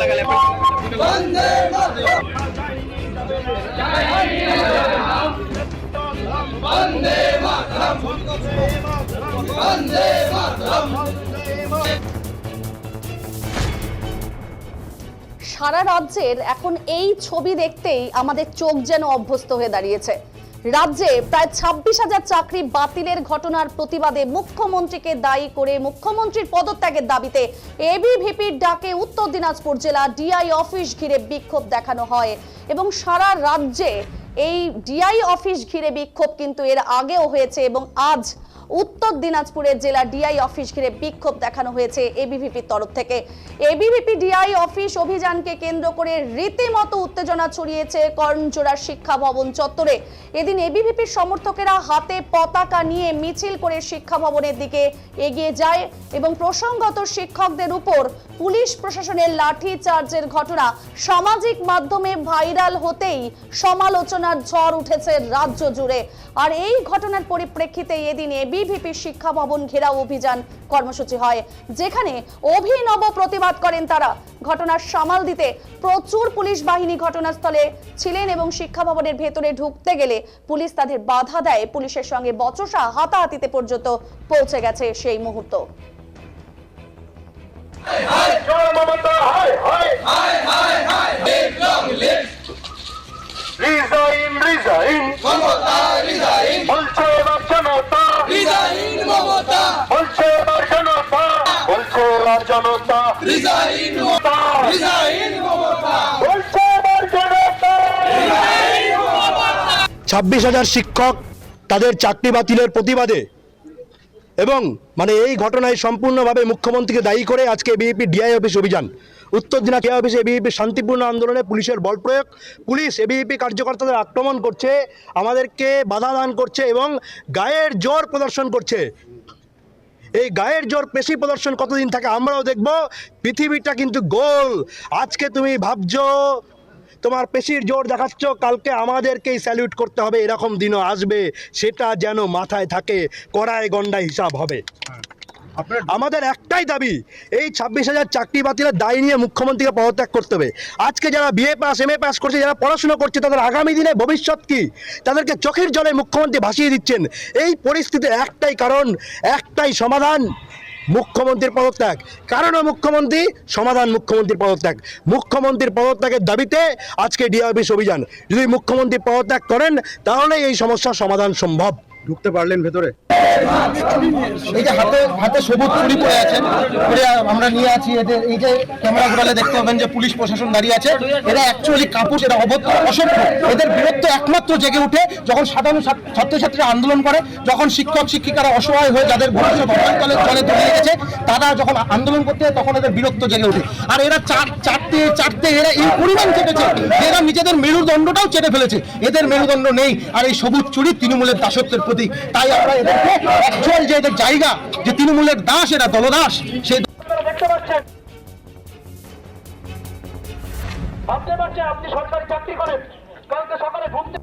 লাগা ল্যাপেল সারা রাজ্যের এখন এই ছবি দেখতেই আমাদের চোখ যেন অভ্যস্ত হয়ে দাঁড়িয়েছে। রাজ্যে প্রায় ছাব্বিশ হাজার চাকরি বাতিলের ঘটনার প্রতিবাদে মুখ্যমন্ত্রীকে দায়ী করে মুখ্যমন্ত্রীর পদত্যাগের দাবিতে এবিভিপির ডাকে উত্তর দিনাজপুর জেলা ডিআই অফিস ঘিরে বিক্ষোভ দেখানো হয়। এবং সারা রাজ্যে এই ডিআই অফিস ঘিরে বিক্ষোভ কিন্তু এর আগেও হয়েছে এবং আজ উত্তর দিনাজপুরের জেলা ডিআই অফিস ঘিরে বিক্ষোভ দেখানো হয়েছে এবিভিপির তরফ থেকে। এবিভিপি ডিআই অফিস অভিযানকে কেন্দ্র করে রীতিমতো উত্তেজনা ছড়িয়েছে কর্ণজোড়া শিক্ষা ভবন চত্বরে। এদিন এবিভিপির সমর্থকেরা হাতে পতাকা নিয়ে মিছিল করে শিক্ষা ভবনের দিকে এগিয়ে যায় এবং প্রসঙ্গত শিক্ষকদের উপর পুলিশ প্রশাসনের লাঠি চার্জের ঘটনা সামাজিক মাধ্যমে ভাইরাল হতেই সমালোচনার ঝড় উঠেছে রাজ্য জুড়ে। আর এই ঘটনার পরিপ্রেক্ষিতে এদিন এবিভিপি শিক্ষা ভবন ঘেরাও অভিযান কর্মসূচি হয় যেখানে অভিনব প্রতিবাদ করেন তারা ঘটনার সামাল দিতে প্রচুর পুলিশ বাহিনী ঘটনাস্থলে ছিলেন এবং শিক্ষা ভবনের ভেতরে ঢুকতে গেলে পুলিশ তাদের বাধা দেয় পুলিশের সঙ্গে বচসা হাতাহাতিতে পর্যন্ত পৌঁছে গেছে সেই মুহূর্ত হায় হায় মমতা। বলছে এবার জনতা বলছে এবার জনতা রিজাইন মমতা। রিজাইন মমতা। বলছে এবার জনতা ছাব্বিশ হাজার শিক্ষক তাদের চাকরি বাতিলের প্রতিবাদে এবং মানে এই ঘটনায় সম্পূর্ণভাবে মুখ্যমন্ত্রীকে দায়ী করে আজকে বিএপি ডিআই অফিস অভিযান। উত্তর দিনা ডিআই অফিসে বিএপি শান্তিপূর্ণ আন্দোলনে পুলিশের বল প্রয়োগ। পুলিশ এবিপি কার্যকর্তাদের আক্রমণ করছে, আমাদেরকে বাধা দান করছে এবং গায়ের জোর প্রদর্শন করছে। এই গায়ের জোর পেশি প্রদর্শন কতদিন থাকে আমরাও দেখব। পৃথিবীটা কিন্তু গোল। আজকে তুমি ভাবছ তোমার পেশির জোর দেখাচ্ছ কালকে আমাদেরকেই স্যালিউট করতে হবে এরকম দিনও আসবে সেটা যেন মাথায় থাকে কড়ায় গন্ডায় হিসাব হবে। আমাদের একটাই দাবি এই ছাব্বিশ হাজার চাকরি বাতিলের দায় নিয়ে মুখ্যমন্ত্রীকে পদত্যাগ করতে হবে। আজকে যারা BA pass M A pass করছে যারা পড়াশোনা করছে তাদের আগামী দিনে ভবিষ্যৎ কি? তাদেরকে চোখের জলে মুখ্যমন্ত্রী ভাসিয়ে দিচ্ছেন। এই পরিস্থিতির একটাই কারণ একটাই সমাধান মুখ্যমন্ত্রীর পদত্যাগ। কারণ মুখ্যমন্ত্রী, সমাধান মুখ্যমন্ত্রীর পদত্যাগ। মুখ্যমন্ত্রীর পদত্যাগের দাবিতে আজকে ডিআরবিস অভিযান। যদি মুখ্যমন্ত্রী পদত্যাগ করেন তাহলে এই সমস্যার সমাধান সম্ভব। ঢুকতে পারলেন ভেতরে। এদের এদের উঠে আন্দোলন করে, যখন শিক্ষক, শিক্ষিকারা অসহায় হয়ে যাদের ভবিষ্যৎ গেছে, তারা যখন আন্দোলন করতে তখন এদের বীরত্ব জেগে ওঠে আর এরা চার চারটে চারটে, এরা এই পরিমাণ চেপেছে। এরা নিজেদের মেরুদণ্ডটাও চেটে ফেলেছে। এদের মেরুদণ্ড নেই। আর এই সবুজ চুরি তৃণমূলের দাসত্বের প্রতীক। তাই আমরা এদেরকে অ্যাকচুয়াল যে এদের জায়গা, যে তৃণমূলের দাস, এরা দলদাস, সেই দেখতে পাচ্ছেন? ভাবতে পারছেন আপনি সরকারি চাকরি করেন? কালকে সকালে ঘুমতে